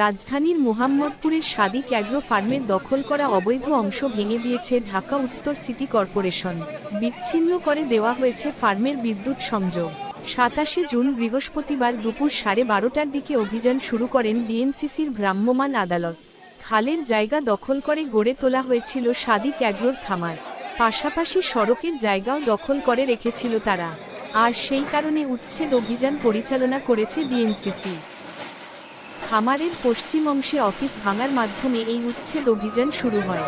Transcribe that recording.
রাজধানীর মোহাম্মদপুরের সাদিক অ্যাগ্রো ফার্মের দখল করা অবৈধ অংশ ভেঙে দিয়েছে ঢাকা উত্তর সিটি কর্পোরেশন। বিচ্ছিন্ন করে দেওয়া হয়েছে ফার্মের বিদ্যুৎ সংযোগ। সাতাশে জুন বৃহস্পতিবার দুপুর সাড়ে বারোটার দিকে অভিযান শুরু করেন ডিএনসিসির ভ্রাম্যমাণ আদালত। খালের জায়গা দখল করে গড়ে তোলা হয়েছিল সাদিক অ্যাগ্রোর খামার। পাশাপাশি সড়কের জায়গাও দখল করে রেখেছিল তারা। আর সেই কারণে উচ্ছেদ অভিযান পরিচালনা করেছে ডিএনসিসি খামারের পশ্চিম অংশে অফিস ভাঙার মাধ্যমে এই উচ্ছেদ অভিযান শুরু হয়।